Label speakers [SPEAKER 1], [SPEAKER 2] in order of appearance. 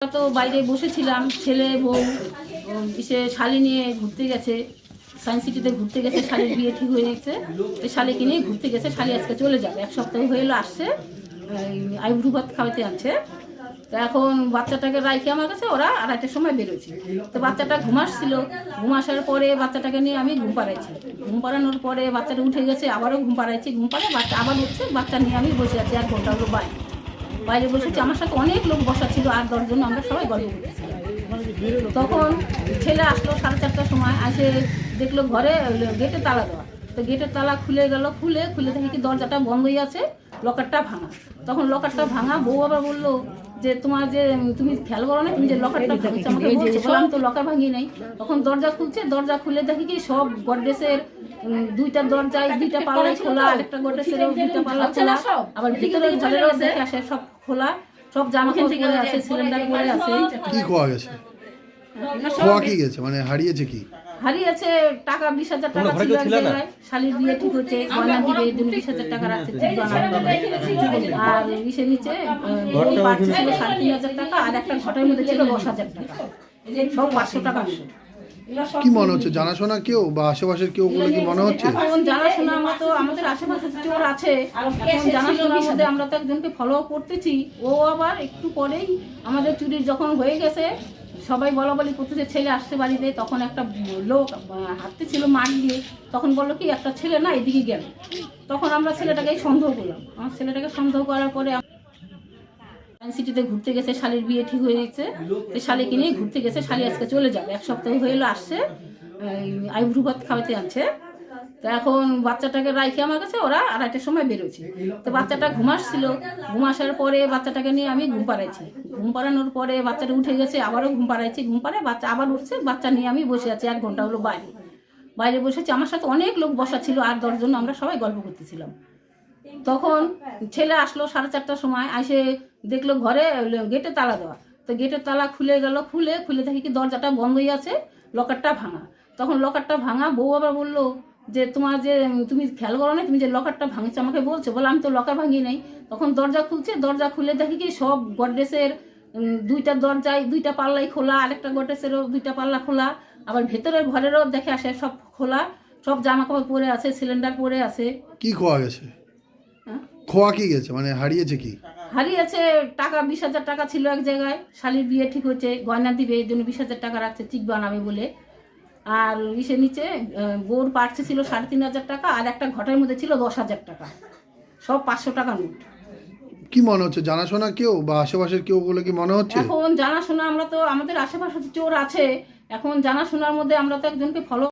[SPEAKER 1] তো বাইরে বসেছিলাম, ছেলে, বউ সে শালি নিয়ে ঘুরতে গেছে। সায়েন্স সিটিতে ঘুরতে গেছে, শালির বিয়ে ঠিক হয়ে গেছে। তো শালিকে নিয়ে ঘুরতে গেছে, শালি আজকে চলে যাবে। এক সপ্তাহ হয়ে এলো, আসছে। আইব্রু ভাত খাওয়াতে আনছে তো এখন বাচ্চাটাকে রাইখে আমার কাছে, ওরা আড়াইটার সময় বেরোচ্ছে। তো বাচ্চাটা ঘুমাসছিল ঘুম আসার পরে বাচ্চাটাকে নিয়ে আমি ঘুম পাড়াইছি। ঘুম পাড়ানোর পরে বাচ্চাটা উঠে গেছে, আবারও ঘুম পাড়াইছি। ঘুম পাড়ে বাচ্চা আবার উঠছে, বাচ্চা নিয়ে আমি বসে আছি এক ঘণ্টা হলো বাইরে। বাইরে বসেছি, আমার সাথে অনেক লোক বসা ছিল আর দশজন আমরা সবাই গল্প তখন ছেলে আসলো সাড়ে চারটার সময় আসে দেখল ঘরে গেটে তালা দেওয়া। তো গেটের তালা খুলে গেল, খুলে খুলে দেখি কি দরজাটা বন্ধই আছে, লকারটা ভাঙা। তখন লকারটা ভাঙা, বউ বাবা বলল যে তোমার যে তুমি খেয়াল করো না তুমি যে লকারটা ভাঙছো আমাকে বলছে বললাম তো লকার ভাঙি নাই। তখন দরজা খুলছে দরজা খুলে দেখি কি সব গডরেসের উম, দুইটা দরজায় দুইটা পাল্লাই খোলা আরেকটা গডরেসের দুইটা পাল্লা খোলা আবার ভিতরে ঘরেরও দেখে আসে সব খোলা সব জামা কাপড় পরে আছে সিলিন্ডার পরে আছে
[SPEAKER 2] কি খোয়া গেছে? খোয়া কি গেছে? মানে হারিয়েছে কি?
[SPEAKER 1] হারিয়েছে টাকা বিশ হাজার টাকা ছিল এক জায়গায়। শালির বিয়ে ঠিক হচ্ছে গয়না দিবে এই জন্য বিশ হাজার টাকা রাখছে। আর ইসে নিচে পার্টি ছিল। সাড়ে তিন হাজার টাকা আর একটা ঘটের মধ্যে ছিল দশ হাজার টাকা। সব পাঁচশো টাকা।
[SPEAKER 2] কি মনে হচ্ছে? জানাশোনা কেউ বা আশেপাশের কেউ বলে কি মনে হচ্ছে?
[SPEAKER 1] এখন জানাশোনা আমরা তো আমাদের আশেপাশে চোর আছে এখন জানাশোনার মধ্যে আমরা তো একজনকে ফলো করতেছি। ও আবার একটু পরেই আমাদের চুরি যখন হয়ে গেছে সবাই বলা বলি করতেছে ছেলে আসতে বাড়িতে। তখন একটা লোক হাঁটতে ছিল মাঠ দিয়ে তখন বলল কি একটা ছেলে না এদিকে গেল। তখন আমরা ছেলেটাকে সন্দেহ করলাম। আমার ছেলেটাকে সন্দেহ করার পরে সিটিতে ঘুরতে গেছে, শালির বিয়ে ঠিক হয়ে গেছে। শালিকে নিয়ে ঘুরতে গেছে, শালি আজকে চলে যাবে, এক সপ্তাহ হয়ে এলো আসছে আইব্রু ভাত খাওয়াতে আনছে। তো এখন বাচ্চাটাকে রাইখে আমার কাছে, ওরা আড়াইটার সময় বেরোচ্ছে। তো বাচ্চাটা ঘুমাসছিল ঘুম আসার পরে বাচ্চাটাকে নিয়ে আমি ঘুম পাড়াইছি। ঘুম পাড়ানোর পরে বাচ্চাটা উঠে গেছে, আবারও ঘুম পাড়াইছি, ঘুম পাড়ে বাচ্চা আবার উঠছে, বাচ্চা নিয়ে আমি বসে আছি, এক ঘণ্টা হলো বাইরে। বাইরে বসেছি, আমার সাথে অনেক লোক বসা ছিল আর দশজন আমরা সবাই গল্প করতেছিলাম। তখন ছেলে আসলো সাড়ে চারটার সময় এসে দেখল ঘরে গেটে তালা দেওয়া। তো গেটের তালা খুলে গেল খুলে খুলে দেখি কি দরজাটা বন্ধই আছে লকারটা ভাঙা। তখন লকারটা ভাঙা বউ আবার বলল যে তোমার যে তুমি খেয়াল করো না তুমি যে লকারটা ভাঙছো আমাকে বলছো? বলে আমি তো লকার ভাঙি নাই। তখন দরজা খুলছে দরজা খুলে দেখি কি সব গডরেসের দুইটা দরজায় দুইটা পাল্লাই খোলা আরেকটা গডরেসেরও দুইটা পাল্লা খোলা। আবার ভেতরের ঘরেরও দেখে আসে সব খোলা সব জামা কাপড় পরে আছে সিলিন্ডার পরে আছে।
[SPEAKER 2] কি খোয়া গেছে?
[SPEAKER 1] হ্যাঁ?
[SPEAKER 2] খোয়া কি গেছে? মানে হারিয়েছে কি?
[SPEAKER 1] হারিয়েছে টাকা বিশ হাজার টাকা ছিল এক জায়গায়। শালির বিয়ে ঠিক হচ্ছে গয়না দিবে এই জন্য বিশ হাজার টাকা রাখছে চিক বানাবে বলে। আর ইসে নিচে বোর পার্সে ছিল সাড়ে তিন হাজার টাকা আর একটা ঘটের মধ্যে ছিল দশ হাজার টাকা। সব পাঁচশো টাকা নোট।
[SPEAKER 2] কি মনে হচ্ছে জানাশোনা কেউ বা আশেপাশের কেউ বলে কি মনে হচ্ছে?
[SPEAKER 1] এখন জানাশোনা আমরা তো আমাদের আশেপাশে চোর আছে। এখন জানাশোনার মধ্যে আমরা তো একজনকে ফলো